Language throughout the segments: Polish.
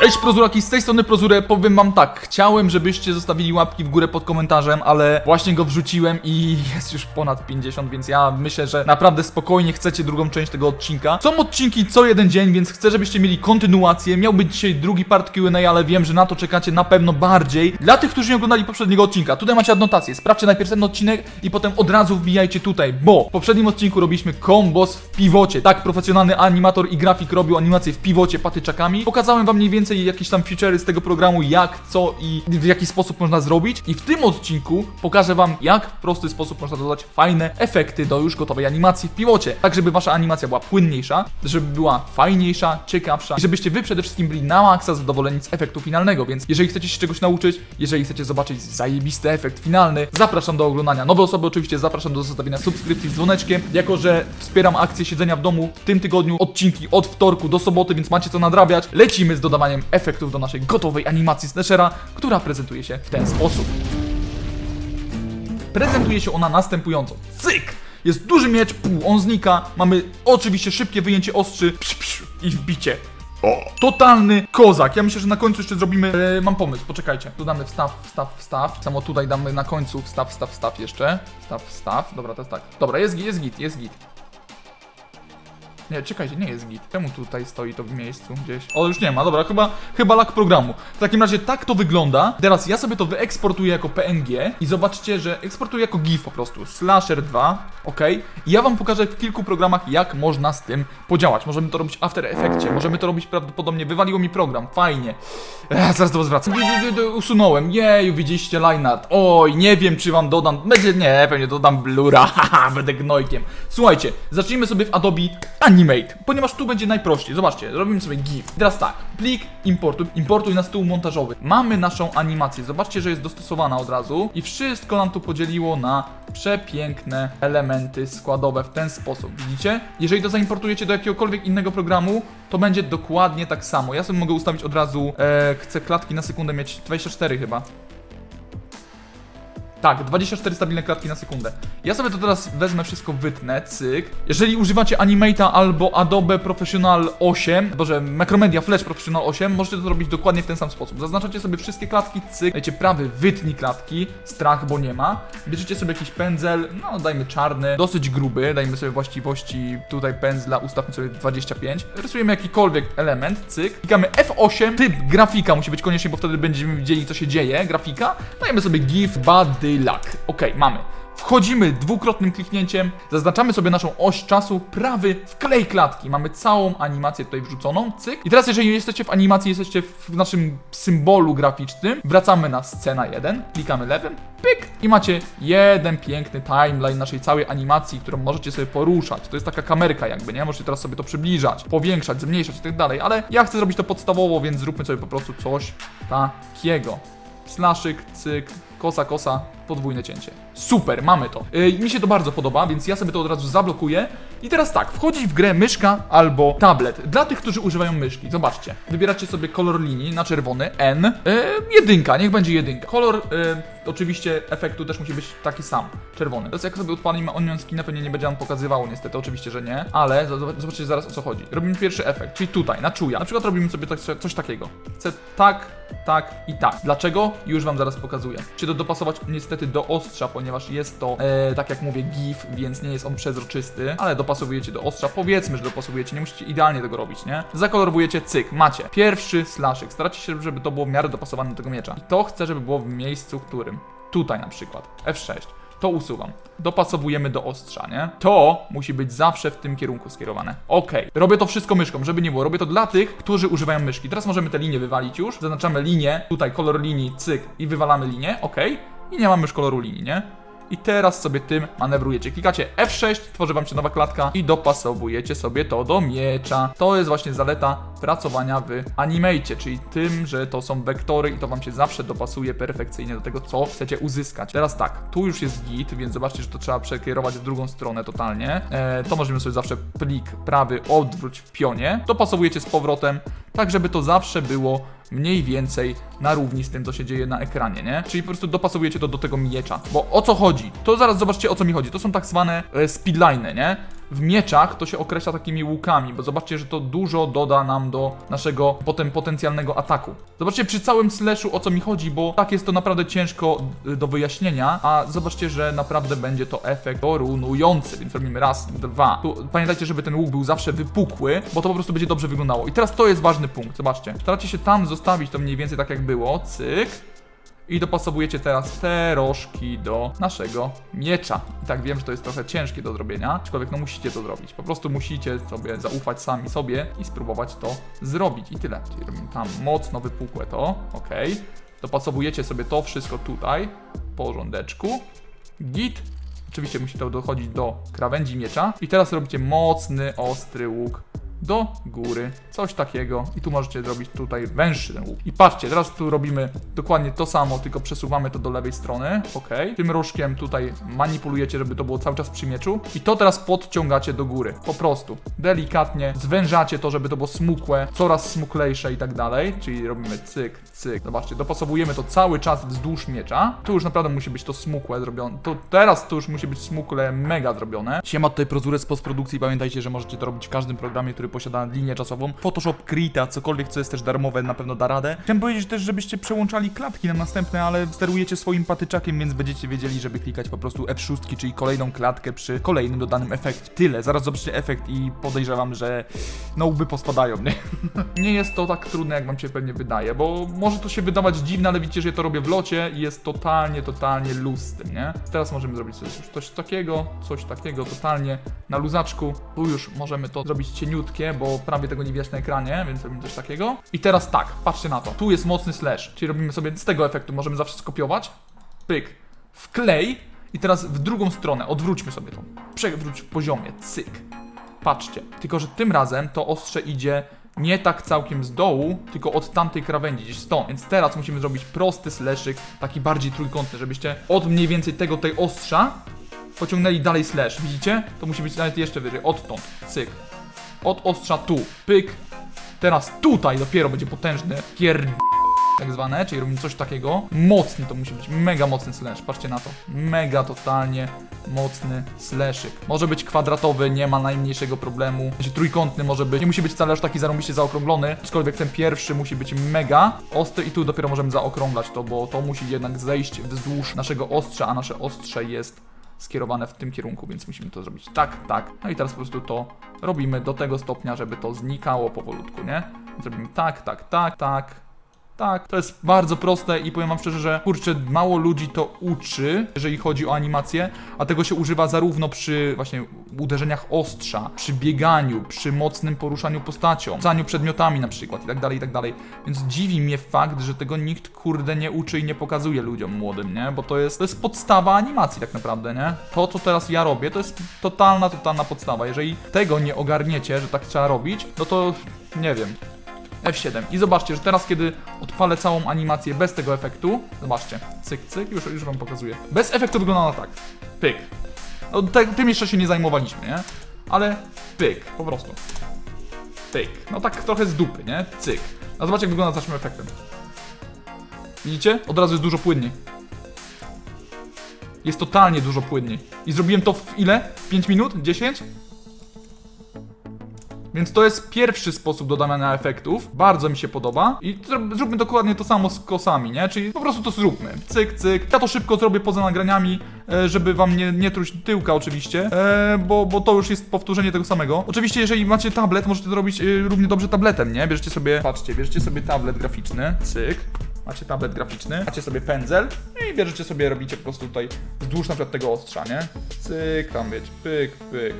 Cześć Prozuraki, z tej strony Prozurę, powiem wam tak, chciałem żebyście zostawili łapki w górę pod komentarzem, ale właśnie go wrzuciłem i jest już ponad 50, więc ja myślę, że naprawdę spokojnie chcecie drugą część tego odcinka. Są odcinki co jeden dzień, więc chcę żebyście mieli kontynuację, miał być dzisiaj drugi part Q&A, ale wiem, że na to czekacie na pewno bardziej. Dla tych, którzy nie oglądali poprzedniego odcinka, tutaj macie adnotację, sprawdźcie najpierw ten odcinek i potem od razu wbijajcie tutaj, bo w poprzednim odcinku robiliśmy kombos w piwocie, tak, profesjonalny animator i grafik robił animację w piwocie patyczakami. Pokazałem wam mniej więcej jakieś tam feature'y z tego programu, jak, co i w jaki sposób można zrobić. I w tym odcinku pokażę wam, jak w prosty sposób można dodać fajne efekty do już gotowej animacji w piwocie. Tak, żeby wasza animacja była płynniejsza, żeby była fajniejsza, ciekawsza i żebyście wy przede wszystkim byli na maksa zadowoleni z efektu finalnego. Więc jeżeli chcecie się czegoś nauczyć, jeżeli chcecie zobaczyć zajebisty efekt finalny, zapraszam do oglądania. Nowe osoby oczywiście zapraszam do zostawienia subskrypcji z dzwoneczkiem, jako że wspieram akcję siedzenia w domu w tym tygodniu odcinki od wtorku do soboty, więc macie co nadrabiać. Lecimy z dodawaniem efektów do naszej gotowej animacji Slashera, która prezentuje się w ten sposób. Prezentuje się ona następująco. Cyk! Jest duży miecz, pół, on znika. Mamy oczywiście szybkie wyjęcie ostrzy psz, psz, i wbicie. O! Totalny kozak. Ja myślę, że na końcu jeszcze zrobimy. E, mam pomysł, poczekajcie. Tu damy wstaw, wstaw, wstaw. Samo tutaj damy na końcu wstaw, wstaw, wstaw jeszcze. Wstaw, wstaw. Dobra, to jest tak. Dobra, jest, git, jest git, jest git. Nie, czekajcie, nie jest git. Czemu tutaj stoi to w miejscu gdzieś? O, już nie ma, dobra, chyba, chyba lag programu. W takim razie tak to wygląda. Teraz ja sobie to wyeksportuję jako PNG i zobaczcie, że eksportuję jako GIF po prostu. Slasher 2, ok. I ja wam pokażę w kilku programach, jak można z tym podziałać. Możemy to robić w After Effectie, możemy to robić prawdopodobnie, wywaliło mi program, fajnie. Ech, zaraz do was wracam. Du- du- du- Usunąłem, jej, widzieliście line art. Oj, nie wiem, czy wam dodam, będzie, nie, pewnie dodam blura, haha, będę gnojkiem. Słuchajcie, zacznijmy sobie w Adobe Animate, ponieważ tu będzie najprościej. Zobaczcie, robimy sobie GIF. Teraz tak, plik, importuj, importuj na stół montażowy. Mamy naszą animację, zobaczcie, że jest dostosowana od razu i wszystko nam tu podzieliło na przepiękne elementy składowe w ten sposób. Widzicie? Jeżeli to zaimportujecie do jakiegokolwiek innego programu, to będzie dokładnie tak samo. Ja sobie mogę ustawić od razu, e, chcę klatki na sekundę mieć 24 chyba. Tak, 24 stabilne klatki na sekundę. Ja sobie to teraz wezmę, wszystko wytnę, cyk. Jeżeli używacie Animate'a albo Adobe Professional 8, boże, Macromedia Flash Professional 8, możecie to robić dokładnie w ten sam sposób. Zaznaczacie sobie wszystkie klatki, cyk, dajcie prawy, wytnij klatki, strach, bo nie ma. Bierzecie sobie jakiś pędzel, no dajmy czarny, dosyć gruby, dajmy sobie właściwości tutaj pędzla, ustawmy sobie 25. Rysujemy jakikolwiek element, cyk. Klikamy F8, typ grafika musi być koniecznie, bo wtedy będziemy widzieli, co się dzieje, grafika. Dajemy sobie GIF, body, lock. Ok, mamy. Wchodzimy dwukrotnym kliknięciem, zaznaczamy sobie naszą oś czasu, prawy wklej klatki. Mamy całą animację tutaj wrzuconą, cyk. I teraz jeżeli jesteście w animacji, jesteście w naszym symbolu graficznym, wracamy na scena 1, klikamy lewym, pyk i macie jeden piękny timeline naszej całej animacji, którą możecie sobie poruszać. To jest taka kamerka jakby, nie? Możecie teraz sobie to przybliżać, powiększać, zmniejszać i tak dalej, ale ja chcę zrobić to podstawowo, więc zróbmy sobie po prostu coś takiego. Slaszyk, cyk, kosa, kosa, podwójne cięcie. Super, mamy to. Yy, mi się to bardzo podoba, więc ja sobie to od razu zablokuję. I teraz tak, wchodzi w grę myszka albo tablet. Dla tych, którzy używają myszki, zobaczcie. Wybieracie sobie kolor linii na czerwony, N, yy, jedynka, niech będzie jedynka. Kolor, yy, oczywiście efektu też musi być taki sam, czerwony. Teraz jak sobie odpalimy Onion Skin, pewnie nie będzie nam pokazywało niestety, oczywiście, że nie, ale zob- zobaczcie zaraz o co chodzi. Robimy pierwszy efekt, czyli tutaj, na czuja. Na przykład robimy sobie coś takiego. Chcę tak, tak i tak. Dlaczego? Już wam zaraz pokazuję. Czy to dopasować niestety do ostrza, ponieważ jest to, e, tak jak mówię, GIF, więc nie jest on przezroczysty, ale dopasowujecie do ostrza. Powiedzmy, że dopasowujecie, nie musicie idealnie tego robić, nie? Zakolorowujecie cyk, macie. Pierwszy slaszyk. Staracie się, żeby to było w miarę dopasowane do tego miecza. I to chcę, żeby było w miejscu, którym. Tutaj na przykład. F6. To usuwam. Dopasowujemy do ostrza, nie? To musi być zawsze w tym kierunku skierowane. Ok. Robię to wszystko myszką, żeby nie było. Robię to dla tych, którzy używają myszki. Teraz możemy te linie wywalić już. Zaznaczamy linię, tutaj kolor linii, cyk i wywalamy linię. Ok. I nie mamy już koloru linii, nie? I teraz sobie tym manewrujecie. Klikacie F6, tworzy wam się nowa klatka i dopasowujecie sobie to do miecza. To jest właśnie zaleta pracowania w Animate, czyli tym, że to są wektory i to wam się zawsze dopasuje perfekcyjnie do tego, co chcecie uzyskać. Teraz tak, tu już jest git, więc zobaczcie, że to trzeba przekierować w drugą stronę totalnie. E, to możemy sobie zawsze plik prawy odwróć w pionie. Dopasowujecie z powrotem, tak żeby to zawsze było mniej więcej na równi z tym, co się dzieje na ekranie, nie? Czyli po prostu dopasowujecie to do tego miecza. Bo o co chodzi? To zaraz zobaczcie, o co mi chodzi. To są tak zwane e, nie? W mieczach to się określa takimi łukami, bo zobaczcie, że to dużo doda nam do naszego potem potencjalnego ataku. Zobaczcie przy całym slashu o co mi chodzi, bo tak jest to naprawdę ciężko y, do wyjaśnienia, a zobaczcie, że naprawdę będzie to efekt porównujący, więc robimy raz, dwa. Tu pamiętajcie, żeby ten łuk był zawsze wypukły, bo to po prostu będzie dobrze wyglądało. I teraz to jest ważny punkt, zobaczcie. Staracie się tam zostawić to mniej więcej tak jak było, cyk. I dopasowujecie teraz te rożki do naszego miecza. I tak wiem, że to jest trochę ciężkie do zrobienia, aczkolwiek no musicie to zrobić. Po prostu musicie sobie zaufać sami sobie i spróbować to zrobić. I tyle. Czyli robimy tam mocno wypukłe to, ok. Dopasowujecie sobie to wszystko tutaj, po porządeczku. Git. Oczywiście musi to dochodzić do krawędzi miecza. I teraz robicie mocny, ostry łuk do góry, coś takiego i tu możecie zrobić tutaj węższy ten łuk. I patrzcie, teraz tu robimy dokładnie to samo, tylko przesuwamy to do lewej strony, ok. Tym różkiem tutaj manipulujecie, żeby to było cały czas przy mieczu i to teraz podciągacie do góry, po prostu. Delikatnie zwężacie to, żeby to było smukłe, coraz smuklejsze i tak dalej, czyli robimy cyk, cyk. Zobaczcie, dopasowujemy to cały czas wzdłuż miecza. Tu już naprawdę musi być to smukłe zrobione, to teraz to już musi być smukle mega zrobione. Siema tutaj Prozure z postprodukcji, pamiętajcie, że możecie to robić w każdym programie, który posiada linię czasową. Photoshop, Krita, cokolwiek, co jest też darmowe, na pewno da radę. Chciałem powiedzieć też, żebyście przełączali klatki na następne, ale sterujecie swoim patyczakiem, więc będziecie wiedzieli, żeby klikać po prostu F6, czyli kolejną klatkę przy kolejnym dodanym efekcie. Tyle, zaraz zobaczycie efekt i podejrzewam, że no łby pospadają, nie? nie jest to tak trudne, jak wam się pewnie wydaje, bo może to się wydawać dziwne, ale widzicie, że ja to robię w locie i jest totalnie, totalnie luz tym, nie? Teraz możemy zrobić już coś takiego, coś takiego, totalnie na luzaczku. Tu już możemy to zrobić cieniutkie, bo prawie tego nie widać na ekranie, więc robimy coś takiego. I teraz tak, patrzcie na to. Tu jest mocny slash, czyli robimy sobie z tego efektu, możemy zawsze skopiować. Pyk. Wklej. I teraz w drugą stronę, odwróćmy sobie to. Przewróć w poziomie, cyk. Patrzcie, tylko że tym razem to ostrze idzie nie tak całkiem z dołu, tylko od tamtej krawędzi, gdzieś stąd. Więc teraz musimy zrobić prosty slashyk, taki bardziej trójkątny, żebyście od mniej więcej tego tej ostrza pociągnęli dalej slash. Widzicie? To musi być nawet jeszcze wyżej, odtąd, cyk. Od ostrza tu, pyk. Teraz tutaj dopiero będzie potężny pierd... tak zwane, czyli robimy coś takiego. Mocny to musi być, mega mocny slash, patrzcie na to. Mega totalnie mocny slashyk. Może być kwadratowy, nie ma najmniejszego problemu. Znaczy trójkątny może być, nie musi być wcale aż taki zarąbiście zaokrąglony, aczkolwiek ten pierwszy musi być mega ostry i tu dopiero możemy zaokrąglać to, bo to musi jednak zejść wzdłuż naszego ostrza, a nasze ostrze jest skierowane w tym kierunku, więc musimy to zrobić tak, tak. No i teraz po prostu to robimy do tego stopnia, żeby to znikało powolutku, nie? Zrobimy tak, tak, tak, tak, tak. To jest bardzo proste i powiem wam szczerze, że kurczę, mało ludzi to uczy, jeżeli chodzi o animację, a tego się używa zarówno przy właśnie uderzeniach ostrza, przy bieganiu, przy mocnym poruszaniu postacią, rzucaniu przedmiotami na przykład i tak dalej, i tak dalej. Więc dziwi mnie fakt, że tego nikt kurde nie uczy i nie pokazuje ludziom młodym, nie? Bo to jest, to jest podstawa animacji tak naprawdę, nie? To, co teraz ja robię, to jest totalna, totalna podstawa. Jeżeli tego nie ogarniecie, że tak trzeba robić, no to nie wiem. F7. I zobaczcie, że teraz kiedy odpalę całą animację bez tego efektu, zobaczcie, cyk, cyk, już, już wam pokazuję. Bez efektu wygląda tak. Pyk. No, te, tym jeszcze się nie zajmowaliśmy, nie? Ale pyk, po prostu. Pyk. No tak trochę z dupy, nie? Cyk. A zobaczcie jak wygląda z naszym efektem. Widzicie? Od razu jest dużo płynniej. Jest totalnie dużo płynniej. I zrobiłem to w ile? 5 minut? 10? Więc to jest pierwszy sposób dodania efektów. Bardzo mi się podoba. I zrób- zróbmy dokładnie to samo z kosami, nie? Czyli po prostu to zróbmy. Cyk, cyk. Ja to szybko zrobię poza nagraniami, e, żeby wam nie, nie truć tyłka oczywiście, e, bo, bo to już jest powtórzenie tego samego. Oczywiście, jeżeli macie tablet, możecie to robić e, równie dobrze tabletem, nie? Bierzecie sobie, patrzcie, bierzecie sobie tablet graficzny, cyk. Macie tablet graficzny, macie sobie pędzel i bierzecie sobie, robicie po prostu tutaj wzdłuż na przykład tego ostrza, nie? Cyk, tam wiecie, pyk, pyk.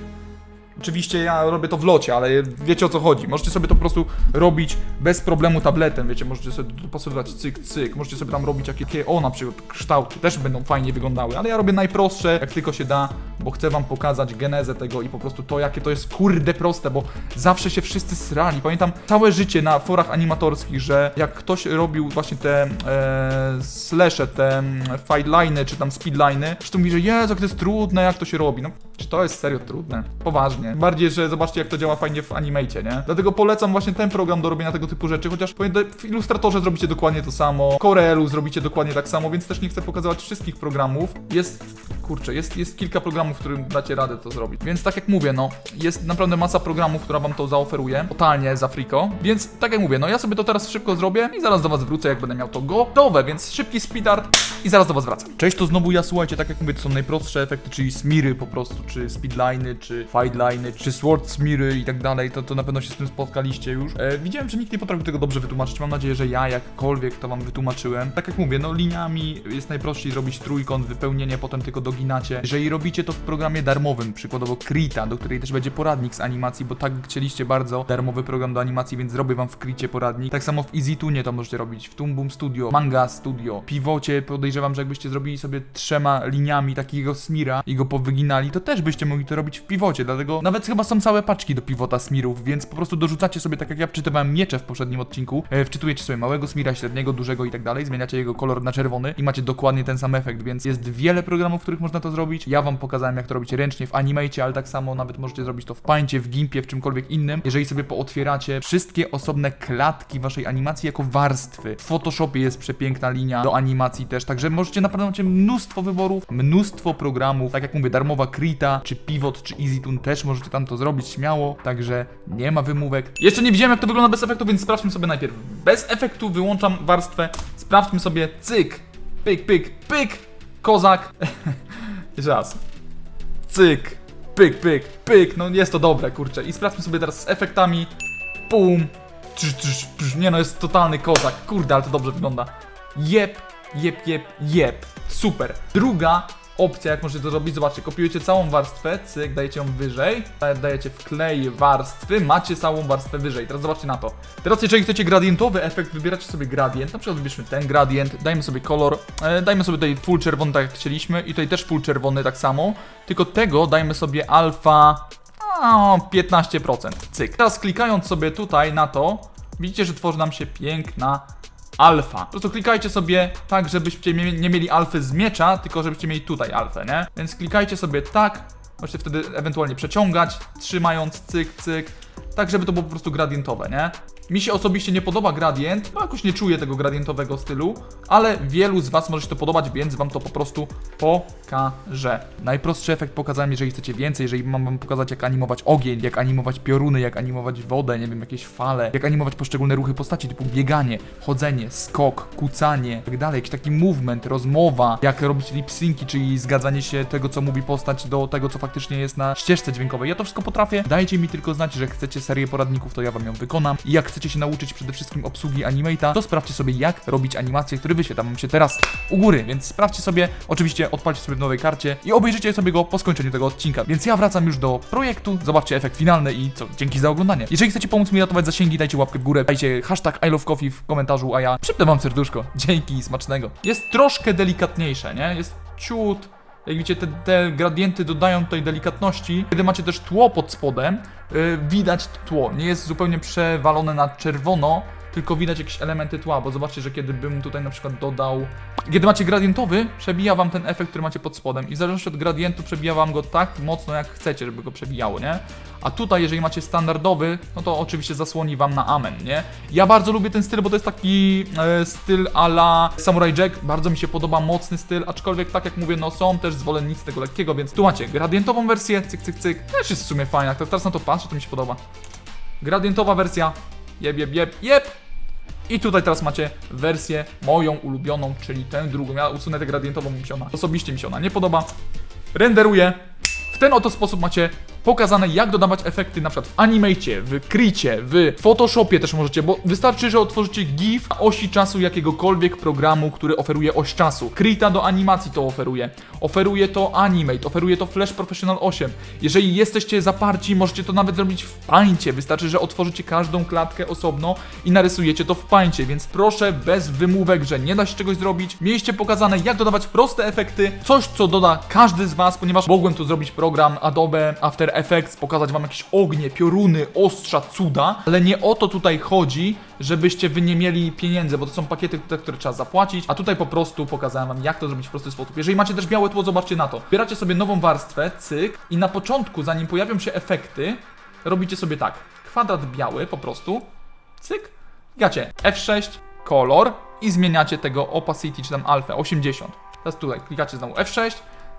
Oczywiście ja robię to w locie, ale wiecie o co chodzi. Możecie sobie to po prostu robić bez problemu tabletem, wiecie, możecie sobie dopasowywać cyk, cyk, możecie sobie tam robić jakie, o na przykład kształty, też będą fajnie wyglądały, ale ja robię najprostsze, jak tylko się da, bo chcę wam pokazać genezę tego i po prostu to, jakie to jest kurde proste, bo zawsze się wszyscy srali. Pamiętam całe życie na forach animatorskich, że jak ktoś robił właśnie te e, slashe, te mm, fight line'y, czy tam speed line'y, to mówi, że Jezu, jak to jest trudne, jak to się robi. No Czy to jest serio trudne? Poważnie. Bardziej, że zobaczcie jak to działa fajnie w Animate, nie? Dlatego polecam właśnie ten program do robienia tego typu rzeczy, chociaż w Illustratorze zrobicie dokładnie to samo, Corelu zrobicie dokładnie tak samo, więc też nie chcę pokazywać wszystkich programów. Jest, kurczę, jest, jest kilka programów, w którym dacie radę to zrobić. Więc tak jak mówię, no, jest naprawdę masa programów, która wam to zaoferuje, totalnie z Afriko. Więc tak jak mówię, no ja sobie to teraz szybko zrobię i zaraz do was wrócę, jak będę miał to gotowe, więc szybki speedart i zaraz do was wracam. Cześć, to znowu ja, słuchajcie, tak jak mówię, to są najprostsze efekty, czyli smiry po prostu, czy speedliny, czy fightliny, czy sword smiry i tak dalej, to, to na pewno się z tym spotkaliście już. E, widziałem, że nikt nie potrafił tego dobrze wytłumaczyć, mam nadzieję, że ja jakkolwiek to wam wytłumaczyłem. Tak jak mówię, no liniami jest najprościej zrobić trójkąt, wypełnienie, potem tylko doginacie. Jeżeli robicie to w programie darmowym, przykładowo Krita, do której też będzie poradnik z animacji, bo tak chcieliście bardzo, darmowy program do animacji, więc zrobię wam w Kricie poradnik. Tak samo w EasyTunie to możecie robić, w Toon Studio, Manga Studio, Pivocie, podejrzewam, że jakbyście zrobili sobie trzema liniami takiego smira i go powyginali, to też byście mogli to robić w Pivocie, dlatego nawet chyba są całe paczki do Pivota smirów, więc po prostu dorzucacie sobie, tak jak ja wczytywałem miecze w poprzednim odcinku, e, wczytujecie sobie małego smira, średniego, dużego i tak dalej, zmieniacie jego kolor na czerwony i macie dokładnie ten sam efekt, więc jest wiele programów, w których można to zrobić. Ja wam pokazałem, jak to robić ręcznie w Animate, ale tak samo nawet możecie zrobić to w Paincie, w Gimpie, w czymkolwiek innym. Jeżeli sobie pootwieracie wszystkie osobne klatki waszej animacji jako warstwy. W Photoshopie jest przepiękna linia do animacji też, także możecie naprawdę macie mnóstwo wyborów, mnóstwo programów, tak jak mówię, darmowa Krita, czy Pivot, czy EasyToon też możecie tam to zrobić śmiało, także nie ma wymówek. Jeszcze nie widziałem, jak to wygląda bez efektu, więc sprawdźmy sobie najpierw. Bez efektu wyłączam warstwę, sprawdźmy sobie, cyk, pyk, pyk, pyk, kozak. Jeszcze raz. Cyk, pyk, pyk, pyk, no jest to dobre, kurczę. I sprawdźmy sobie teraz z efektami. Pum. Trz, trz, trz. Nie no, jest totalny kozak. Kurde, ale to dobrze wygląda. Jep, jep, jep, jep. Super. Druga opcja, jak możecie to zrobić, zobaczcie, kopiujecie całą warstwę, cyk, dajecie ją wyżej, da- dajecie wklej warstwy, macie całą warstwę wyżej. Teraz zobaczcie na to. Teraz jeżeli chcecie gradientowy efekt, wybieracie sobie gradient, na przykład wybierzmy ten gradient, dajmy sobie kolor, e, dajmy sobie tutaj full czerwony, tak jak chcieliśmy i tutaj też full czerwony tak samo, tylko tego dajmy sobie alfa o, 15%. Cyk. Teraz klikając sobie tutaj na to, widzicie, że tworzy nam się piękna alfa. Po prostu klikajcie sobie tak, żebyście nie mieli alfy z miecza, tylko żebyście mieli tutaj alfę, nie? Więc klikajcie sobie tak, możecie wtedy ewentualnie przeciągać, trzymając cyk, cyk, tak żeby to było po prostu gradientowe, nie? Mi się osobiście nie podoba gradient, bo jakoś nie czuję tego gradientowego stylu, ale wielu z Was może się to podobać, więc Wam to po prostu pokażę. Najprostszy efekt pokazałem, jeżeli chcecie więcej, jeżeli mam Wam pokazać jak animować ogień, jak animować pioruny, jak animować wodę, nie wiem, jakieś fale, jak animować poszczególne ruchy postaci typu bieganie, chodzenie, skok, kucanie, tak dalej, jakiś taki movement, rozmowa, jak robić lip-synki, czyli zgadzanie się tego, co mówi postać do tego, co faktycznie jest na ścieżce dźwiękowej. Ja to wszystko potrafię, dajcie mi tylko znać, że chcecie serię poradników, to ja Wam ją wykonam i jak chcecie się nauczyć przede wszystkim obsługi Animate'a, to sprawdźcie sobie jak robić animacje, które wyświetlam wam się teraz u góry, więc sprawdźcie sobie, oczywiście odpalcie sobie w nowej karcie i obejrzyjcie sobie go po skończeniu tego odcinka. Więc ja wracam już do projektu, zobaczcie efekt finalny i co, dzięki za oglądanie. Jeżeli chcecie pomóc mi ratować zasięgi, dajcie łapkę w górę, dajcie hashtag I love coffee w komentarzu, a ja przypnę wam serduszko. Dzięki i smacznego. Jest troszkę delikatniejsze, nie? Jest ciut jak widzicie, te, te gradienty dodają tutaj delikatności. Kiedy macie też tło pod spodem, yy, widać tło. Nie jest zupełnie przewalone na czerwono, tylko widać jakieś elementy tła, bo zobaczcie, że kiedy bym tutaj na przykład dodał... Kiedy macie gradientowy, przebija wam ten efekt, który macie pod spodem i w zależności od gradientu przebija wam go tak mocno, jak chcecie, żeby go przebijało, nie? A tutaj, jeżeli macie standardowy, no to oczywiście zasłoni wam na amen, nie? Ja bardzo lubię ten styl, bo to jest taki e, styl ala Samurai Jack, bardzo mi się podoba, mocny styl, aczkolwiek tak jak mówię, no są też zwolennicy tego lekkiego, więc tu macie gradientową wersję, cyk, cyk, cyk, też jest w sumie fajna, jak teraz na to patrzę, to mi się podoba. Gradientowa wersja, jeb, jeb, jeb, jeb. I tutaj teraz macie wersję moją ulubioną, czyli tę drugą. Ja usunę tę gradientową, mi się ona, osobiście mi się ona nie podoba. Renderuję. W ten oto sposób macie pokazane, jak dodawać efekty na przykład w Animate, w Kricie, w Photoshopie też możecie, bo wystarczy, że otworzycie GIF osi czasu jakiegokolwiek programu, który oferuje oś czasu. Krita do animacji to oferuje. Oferuje to Animate, oferuje to Flash Professional 8. Jeżeli jesteście zaparci, możecie to nawet zrobić w Paincie. Wystarczy, że otworzycie każdą klatkę osobno i narysujecie to w Paincie, więc proszę bez wymówek, że nie da się czegoś zrobić. Mieliście pokazane, jak dodawać proste efekty, coś, co doda każdy z Was, ponieważ mogłem tu zrobić program Adobe After After Effects, pokazać wam jakieś ognie, pioruny, ostrza, cuda, ale nie o to tutaj chodzi, żebyście wy nie mieli pieniędzy, bo to są pakiety, które trzeba zapłacić, a tutaj po prostu pokazałem wam, jak to zrobić w prosty sposób. Jeżeli macie też białe tło, zobaczcie na to. Bieracie sobie nową warstwę, cyk, i na początku, zanim pojawią się efekty, robicie sobie tak. Kwadrat biały po prostu, cyk, gacie F6, kolor i zmieniacie tego opacity czy tam alfę 80. Teraz tutaj klikacie znowu F6,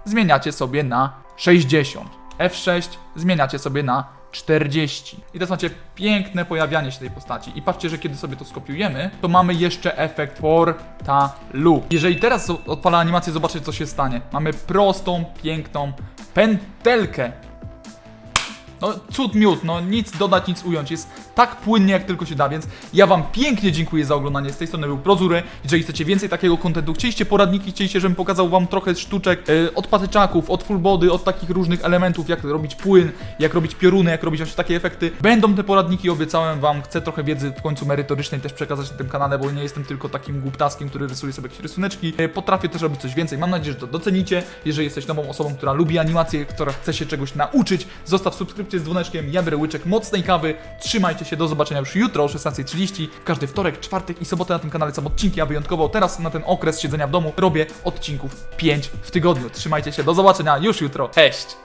zmieniacie sobie na 60. F6 zmieniacie sobie na 40. I teraz macie piękne pojawianie się tej postaci. I patrzcie, że kiedy sobie to skopiujemy, to mamy jeszcze efekt portalu. Jeżeli teraz odpala animację, zobaczcie co się stanie. Mamy prostą, piękną pętelkę. No cud miód, no nic dodać, nic ująć. Jest tak płynnie jak tylko się da, więc ja wam pięknie dziękuję za oglądanie. Z tej strony był Prozury. Jeżeli chcecie więcej takiego kontentu, chcieliście poradniki, chcieliście, żebym pokazał wam trochę sztuczek yy, od patyczaków, od full body, od takich różnych elementów, jak robić płyn, jak robić pioruny, jak robić właśnie takie efekty. Będą te poradniki, obiecałem wam. Chcę trochę wiedzy w końcu merytorycznej też przekazać na tym kanale, bo nie jestem tylko takim głuptaskiem, który rysuje sobie jakieś rysuneczki. Yy, potrafię też robić coś więcej. Mam nadzieję, że to docenicie. Jeżeli jesteś nową osobą, która lubi animacje, która chce się czegoś nauczyć, zostaw subskrypcję z dzwoneczkiem. Ja biorę łyczek mocnej kawy. Trzymajcie się, do zobaczenia już jutro o 16.30. W każdy wtorek, czwartek i sobotę na tym kanale są odcinki, a wyjątkowo teraz na ten okres siedzenia w domu robię odcinków 5 w tygodniu. Trzymajcie się, do zobaczenia już jutro. Cześć!